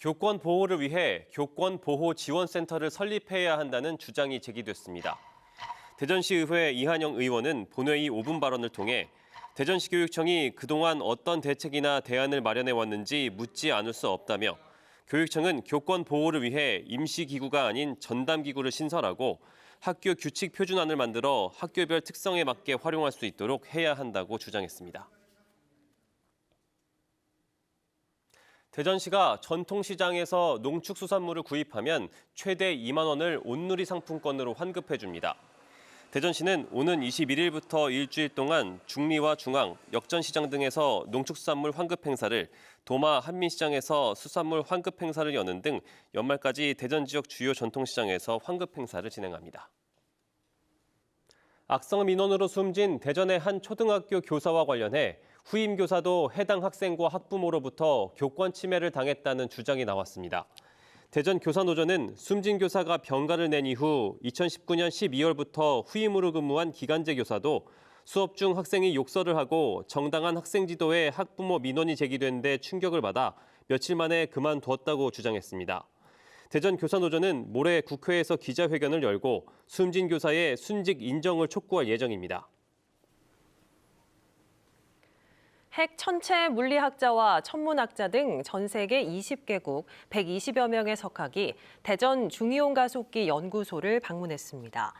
교권 보호를 위해 교권 보호 지원센터를 설립해야 한다는 주장이 제기됐습니다. 대전시의회 이한영 의원은 본회의 5분 발언을 통해 대전시 교육청이 그동안 어떤 대책이나 대안을 마련해 왔는지 묻지 않을 수 없다며 교육청은 교권 보호를 위해 임시기구가 아닌 전담기구를 신설하고 학교 규칙 표준안을 만들어 학교별 특성에 맞게 활용할 수 있도록 해야 한다고 주장했습니다. 대전시가 전통시장에서 농축수산물을 구입하면 최대 2만 원을 온누리 상품권으로 환급해 줍니다. 대전시는 오는 21일부터 일주일 동안 중리와 중앙, 역전시장 등에서 농축수산물 환급 행사를 도마 한민시장에서 수산물 환급 행사를 여는 등 연말까지 대전 지역 주요 전통시장에서 환급 행사를 진행합니다. 악성 민원으로 숨진 대전의 한 초등학교 교사와 관련해 후임 교사도 해당 학생과 학부모로부터 교권 침해를 당했다는 주장이 나왔습니다. 대전 교사노조는 숨진 교사가 병가를 낸 이후 2019년 12월부터 후임으로 근무한 기간제 교사도 수업 중 학생이 욕설을 하고 정당한 학생 지도에 학부모 민원이 제기된 데 충격을 받아 며칠 만에 그만두었다고 주장했습니다. 대전 교사노조는 모레 국회에서 기자회견을 열고 숨진 교사의 순직 인정을 촉구할 예정입니다. 핵 천체 물리학자와 천문학자 등 전 세계 20개국 120여 명의 석학이 대전 중이온 가속기 연구소를 방문했습니다.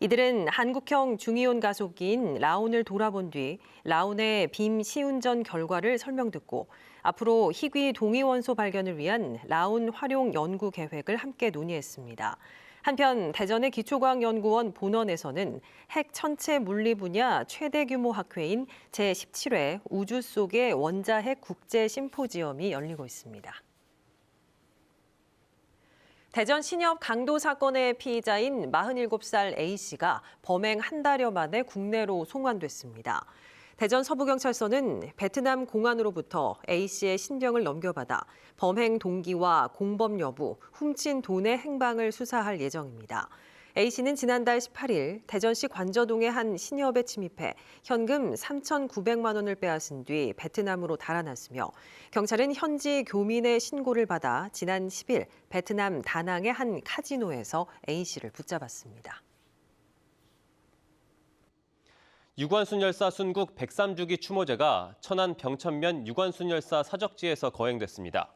이들은 한국형 중이온 가속기인 라온을 돌아본 뒤 라온의 빔 시운전 결과를 설명 듣고 앞으로 희귀 동위원소 발견을 위한 라온 활용 연구 계획을 함께 논의했습니다. 한편 대전의 기초과학연구원 본원에서는 핵 천체 물리 분야 최대 규모 학회인 제17회 우주 속의 원자핵 국제 심포지엄이 열리고 있습니다. 대전 신협 강도 사건의 피의자인 47살 A씨가 범행 한 달여 만에 국내로 송환됐습니다. 대전 서부경찰서는 베트남 공안으로부터 A씨의 신병을 넘겨받아 범행 동기와 공범 여부, 훔친 돈의 행방을 수사할 예정입니다. A씨는 지난달 18일 대전시 관저동의 한 신협에 침입해 현금 3,900만 원을 빼앗은 뒤 베트남으로 달아났으며 경찰은 현지 교민의 신고를 받아 지난 10일 베트남 다낭의 한 카지노에서 A씨를 붙잡았습니다. 유관순열사 순국 103주기 추모제가 천안 병천면 유관순열사 사적지에서 거행됐습니다.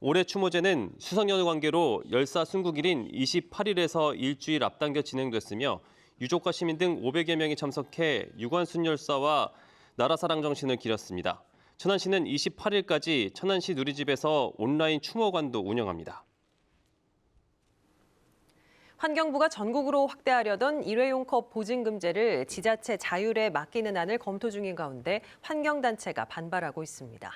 올해 추모제는 수상연휴 관계로 열사 순국일인 28일에서 일주일 앞당겨 진행됐으며 유족과 시민 등 500여 명이 참석해 유관순 열사와 나라사랑 정신을 기렸습니다. 천안시는 28일까지 천안시 누리집에서 온라인 추모관도 운영합니다. 환경부가 전국으로 확대하려던 일회용 컵 보증금제를 지자체 자율에 맡기는 안을 검토 중인 가운데 환경단체가 반발하고 있습니다.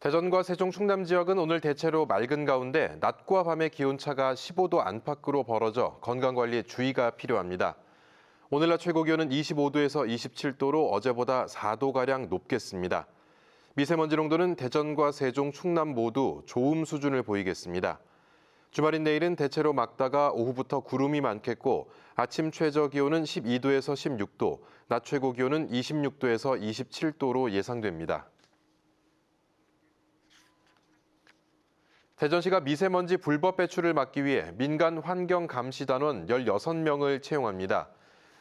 대전과 세종 충남 지역은 오늘 대체로 맑은 가운데 낮과 밤의 기온차가 15도 안팎으로 벌어져 건강관리에 주의가 필요합니다. 오늘 낮 최고 기온은 25도에서 27도로 어제보다 4도가량 높겠습니다. 미세먼지 농도는 대전과 세종, 충남 모두 좋음 수준을 보이겠습니다. 주말인 내일은 대체로 맑다가 오후부터 구름이 많겠고 아침 최저 기온은 12도에서 16도, 낮 최고 기온은 26도에서 27도로 예상됩니다. 대전시가 미세먼지 불법 배출을 막기 위해 민간 환경 감시단원 16명을 채용합니다.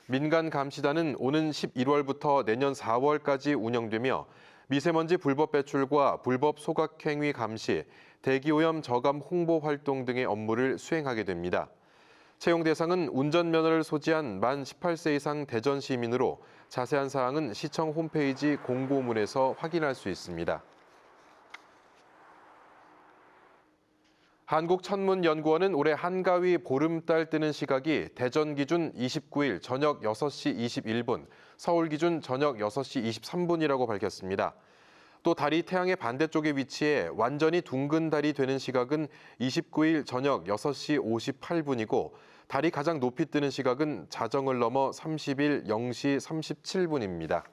민간 감시단은 오는 11월부터 내년 4월까지 운영되며 미세먼지 불법 배출과 불법 소각행위 감시, 대기오염 저감 홍보 활동 등의 업무를 수행하게 됩니다. 채용 대상은 운전면허를 소지한 만 18세 이상 대전 시민으로 자세한 사항은 시청 홈페이지 공고문에서 확인할 수 있습니다. 한국천문연구원은 올해 한가위 보름달 뜨는 시각이 대전 기준 29일 저녁 6시 21분, 서울 기준 저녁 6시 23분이라고 밝혔습니다. 또 달이 태양의 반대쪽에 위치해 완전히 둥근 달이 되는 시각은 29일 저녁 6시 58분이고 달이 가장 높이 뜨는 시각은 자정을 넘어 30일 0시 37분입니다.